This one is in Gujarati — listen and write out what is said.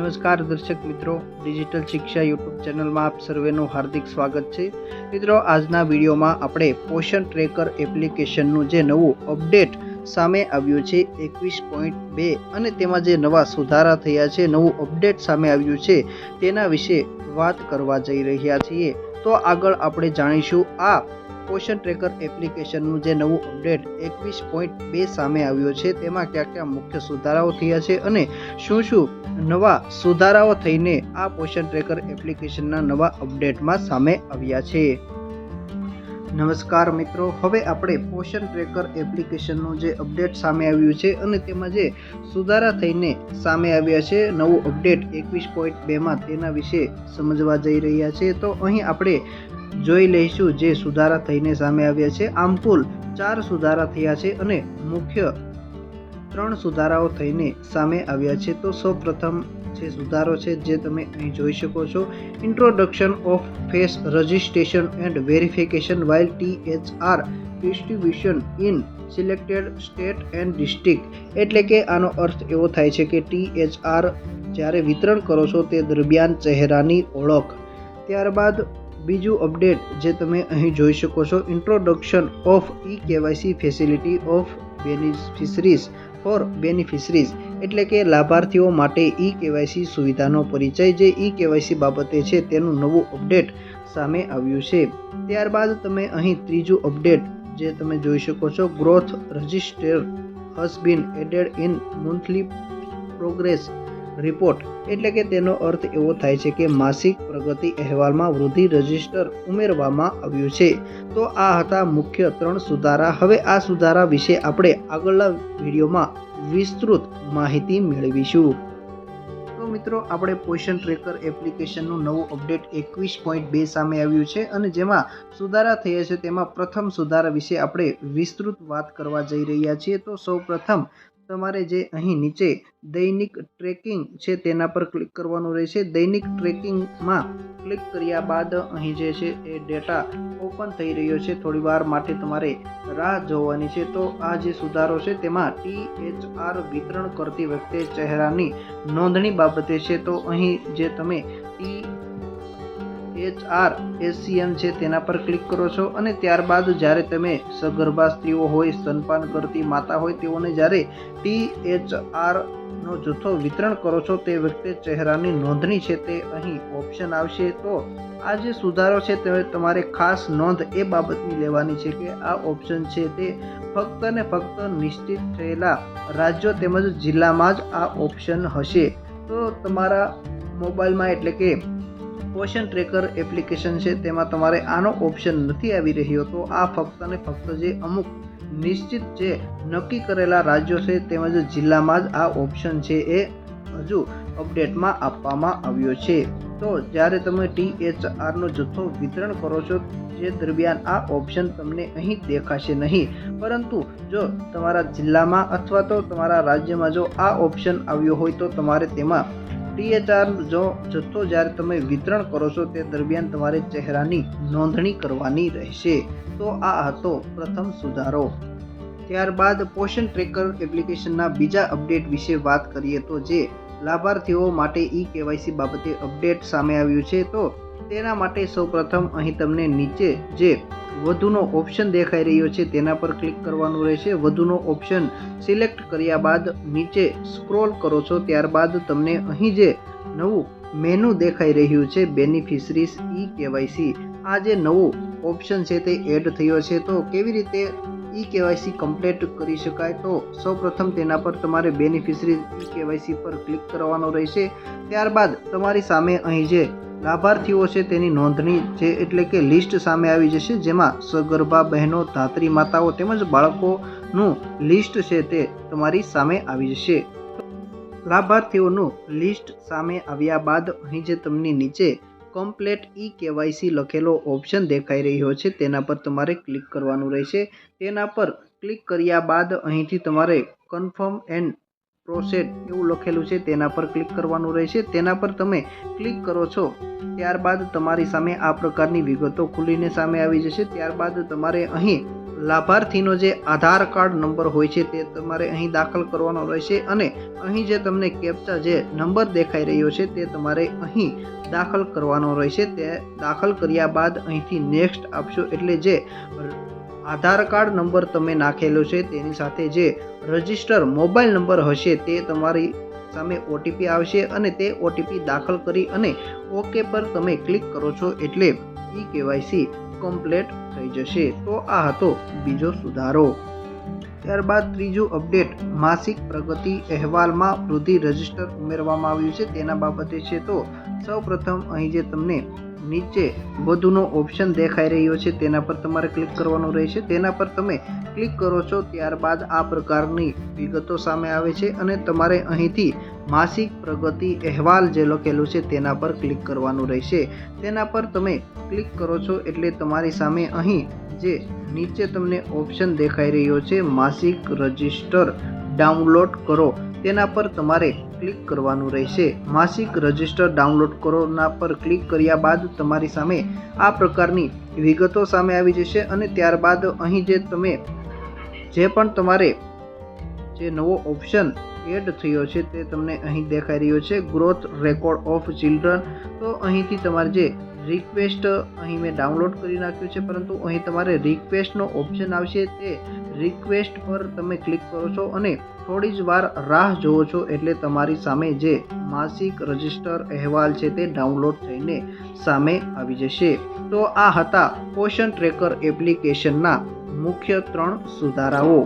નમસ્કાર દર્શક મિત્રો, ડિજિટલ શિક્ષા યુટ્યુબ ચેનલમાં આપ સર્વેનું હાર્દિક સ્વાગત છે. મિત્રો, આજના વિડીયોમાં આપણે પોષણ ટ્રેકર એપ્લિકેશનનું જે નવું અપડેટ સામે આવ્યું છે, એકવીસ પોઈન્ટ બે અને તેમાં જે નવા સુધારા થયા છે, નવું અપડેટ સામે આવ્યું છે, તેના વિશે વાત કરવા જઈ રહ્યા છીએ. તો આગળ આપણે જાણીશું આ પોષણ ટ્રેકર એપ્લિકેશનનું જે નવું અપડેટ એકવીસ પોઈન્ટ બે સામે આવ્યું છે, તેમાં કયા કયા મુખ્ય સુધારાઓ થયા છે અને શું શું નવા સુધારાઓ થઈને આ પોષણ ટ્રેકર એપ્લિકેશનના નવા અપડેટમાં સામે આવ્યા છે. નમસ્કાર મિત્રો, હવે આપણે પોષણ ટ્રેકર એપ્લિકેશનનું જે અપડેટ સામે આવ્યું છે અને તેમાં જે સુધારા થઈને સામે આવ્યા છે, નવું અપડેટ એકવીસ પોઈન્ટ બેમાં તેના વિશે સમજવા જઈ રહ્યા છે. તો અહીં આપણે જોઈ લઈશું જે સુધારા થઈને સામે આવ્યા છે. આમ કુલ ચાર સુધારા થયા છે અને મુખ્ય ત્રણ સુધારાઓ થઈને સામે આવ્યા છે. તો સૌ પ્રથમ જે સુધારો છે જે તમે અહીં જોઈ શકો છો introduction of face registration and verification while T H R distribution in selected state and district એટલે કે આનો અર્થ એવો થાય છે કે ટી એચ આર જ્યારે વિતરણ કરો છો તે દરમિયાન ચહેરાની ઓળખ. ત્યારબાદ બીજું અપડેટ જે તમે અહીં જોઈ શકો છો introduction of e KYC facility of beneficiaries for beneficiaries એટલે કે લાભાર્થીઓ માટે ઈ કેવાયસી સુવિધાનો પરિચય. જે ઈ કેવાયસી બાબતે છે તેનું નવું અપડેટ સામે આવ્યું છે. ત્યારબાદ તમે અહીં ત્રીજું અપડેટ જે તમે જોઈ શકો છો. Growth register has been added in monthly progress report એટલે કે તેનો અર્થ એવો થાય છે કે માસિક પ્રગતિ અહેવાલમાં વૃદ્ધિ રજિસ્ટર ઉમેરવામાં આવ્યું છે. તો આ હતા મુખ્ય ત્રણ સુધારા. હવે આ સુધારા વિશે આપણે આગળના વિડીયોમાં વિસ્તૃત માહિતી મેળવીશું. મિત્રો, આપણે પોઝિશન ટ્રેકર એપ્લિકેશનનું નવું અપડેટ એકવીસ પોઈન્ટ બે સામે આવ્યું છે અને જેમાં સુધારા થયા છે. તેમાં પ્રથમ સુધારા વિશે આપણે વિસ્તૃત વાત કરવા જઈ રહ્યા છીએ. તો સૌ પ્રથમ તમારે જે અહીં નીચે દૈનિક ટ્રેકિંગ છે તેના પર ક્લિક કરવાનું રહેશે. દૈનિક ટ્રેકિંગમાં ક્લિક કર્યા બાદ અહીં જે છે એ ડેટા ઓપન થઈ રહ્યો છે. થોડી વાર માટે તમારે રાહ જોવાની છે. તો આ જે સુધારો છે તેમાં ટી એચ આર વિતરણ કરતી વખતે ચહેરાની નોંધણી બાબતે છે. તો અહીં જે તમે ટી એચ આર એસસીએમ છે, તેના પર ક્લિક કરો છો અને ત્યારબાદ જ્યારે તમે સગર્ભા સ્ત્રીઓ હોય, સ્તનપાન કરતી માતા હોય, તેઓને જ્યારે ટી એચ આર નો જથ્થો વિતરણ કરો છો, તે વખતે ચહેરાની નોંધણી છે, તે અહીં ઓપ્શન આવશે. તો આ જે સુધારો છે, તે તમારે ખાસ નોંધ એ બાબતની લેવાની છે કે આ ઓપ્શન છે તે ફક્ત ને ફક્ત નિશ્ચિત થયેલા રાજ્યો તેમજ જિલ્લામાં જ આ ઓપ્શન હશે. તો તમારા મોબાઈલમાં એટલે કે પોષણ ટ્રેકર એપ્લિકેશન છે. તેમાં તમારે આનો ઓપ્શન નથી આવી રહ્યો તો આ ફક્ત ને ફક્ત જે અમુક નિશ્ચિત જે નક્કી કરેલા રાજ્યો છે તેમજ જિલ્લામાં જ આ ઓપ્શન છે એ હજુ અપડેટમાં આપવામાં આવ્યો છે. તો જ્યારે તમે ટી એચ આરનો જથ્થો વિતરણ કરો છો જે દરમિયાન આ ઓપ્શન તમને અહીં દેખાશે નહીં. પરંતુ જો તમારા જિલ્લામાં અથવા તો તમારા રાજ્યમાં જો આ ઓપ્શન આવ્યો હોય તો તમારે તેમાં ટીએચઆર જો જથ્થો જ્યારે તમે વિતરણ કરો છો, તે દરમિયાન તમારે ચહેરાની નોંધણી કરવાની રહેશે. તો આ હતો પ્રથમ સુધારો. ત્યારબાદ પોષણ ટ્રેકર એપ્લિકેશનના બીજા અપડેટ વિશે વાત કરીએ તો જે લાભાર્થીઓ માટે ઈ કેવાયસી બાબતે અપડેટ સામે આવ્યું છે, તો તેના માટે સૌપ્રથમ અહીં તમને નીચે જે વધુનો ઓપ્શન દેખાઈ રહ્યો છે, તેના પર ક્લિક કરવાનું રહેશે. વધુનો ઓપ્શન સિલેક્ટ કર્યા બાદ નીચે સ્ક્રોલ કરો છો, ત્યારબાદ તમને અહીં જે નવું મેનુ દેખાઈ રહ્યું છે બેનિફિશરીઝ ઈ કેવાયસી આ જે નવું ઓપ્શન છે તે એડ થયો છે. તો કેવી રીતે ઈ કેવાયસી કમ્પ્લીટ કરી શકાય? તો સૌપ્રથમ તેના પર તમારે બેનિફિશરીઝ ઈ કેવાયસી પર ક્લિક કરવાનો રહેશે. ત્યારબાદ તમારી સામે અહીં જે લાભાર્થીઓ છે તેની નોંધણી છે એટલે કે લિસ્ટ સામે આવી જશે, જેમાં સગર્ભા બહેનો, ધાત્રી માતાઓ તેમજ બાળકોનું લિસ્ટ છે તે તમારી સામે આવી જશે. લાભાર્થીઓનું લિસ્ટ સામે આવ્યા બાદ અહીં જે તમને નીચે કમ્પ્લેટ ઈ કેવાયસી લખેલો ઓપ્શન દેખાઈ રહ્યો છે, તેના પર તમારે ક્લિક કરવાનું રહેશે. તેના પર ક્લિક કર્યા બાદ અહીંથી તમારે કન્ફર્મ એન્ડ પ્રોસેડ એવું લખેલું છે, તેના પર ક્લિક કરવાનું રહેશે. તેના પર તમે ક્લિક કરો છો, ત્યારબાદ તમારી સામે આ પ્રકારની વિગતો ખુલીને સામે આવી જશે. ત્યારબાદ તમારે અહીં લાભાર્થીનો જે આધાર કાર્ડ નંબર હોય છે, તે તમારે અહીં દાખલ કરવાનો રહેશે અને અહીં જે તમને કેપ્ચા જે નંબર દેખાઈ રહ્યો છે, તે તમારે અહીં દાખલ કરવાનો રહેશે. તે દાખલ કર્યા બાદ અહીંથી નેક્સ્ટ આપશો. એટલે જે આધાર કાર્ડ નંબર તમે નાખેલો છે, તેની સાથે જે રજિસ્ટર મોબાઈલ નંબર હશે, તે તમારી સામે ઓટીપી આવશે અને તે ઓટીપી દાખલ કરી અને ઓકે પર તમે ક્લિક કરો છો એટલે ઈ કેવાયસી કમ્પ્લેટ થઈ જશે. તો આ હતો બીજો સુધારો. ત્યારબાદ ત્રીજું અપડેટ, માસિક પ્રગતિ અહેવાલમાં વૃદ્ધિ રજિસ્ટર ઉમેરવામાં આવ્યું છે, તેના બાબતે છે તો સૌપ્રથમ અહીં જે તમને નીચે વધુનો ઓપ્શન દેખાઈ રહ્યો છે, તેના પર તમારે ક્લિક કરવાનું રહેશે. તેના પર તમે ક્લિક કરો છો, ત્યારબાદ આ પ્રકારની વિગતો સામે આવે છે અને તમારે અહીંથી માસિક પ્રગતિ અહેવાલ જે લખેલું છે, તેના પર ક્લિક કરવાનું રહેશે. તેના પર તમે ક્લિક કરો છો એટલે તમારી સામે અહીં જે નીચે તમને ઓપ્શન દેખાઈ રહ્યો છે, માસિક રજિસ્ટર ડાઉનલોડ કરો. તેના પર તમારે ક્લિક કરવાનું રહેશે. માસિક રજિસ્ટર ડાઉનલોડ કરોના પર ક્લિક કર્યા બાદ તમારી સામે આ પ્રકારની વિગતો સામે આવી જશે અને ત્યારબાદ અહીં જે તમે જે પણ તમારે જે નવો ઓપ્શન એડ થયો છે તે તમને અહીં દેખાઈ રહ્યો છે. ગ્રોથ રેકોર્ડ ઓફ ચિલ્ડ્રન તો અહીંથી તમારે જે રિક્વેસ્ટ અહીં મેં ડાઉનલોડ કરી નાખ્યું છે, પરંતુ અહીં તમારે રિક્વેસ્ટનો ઓપ્શન આવશે. તે રિક્વેસ્ટ પર તમે ક્લિક કરો છો અને થોડી જ વાર રાહ જોવો છો એટલે તમારી સામે જે માસિક રજિસ્ટર અહેવાલ છે તે ડાઉનલોડ થઈને સામે આવી જશે. તો આ હતા પોષણ ટ્રેકર એપ્લિકેશનના મુખ્ય ત્રણ સુધારાઓ.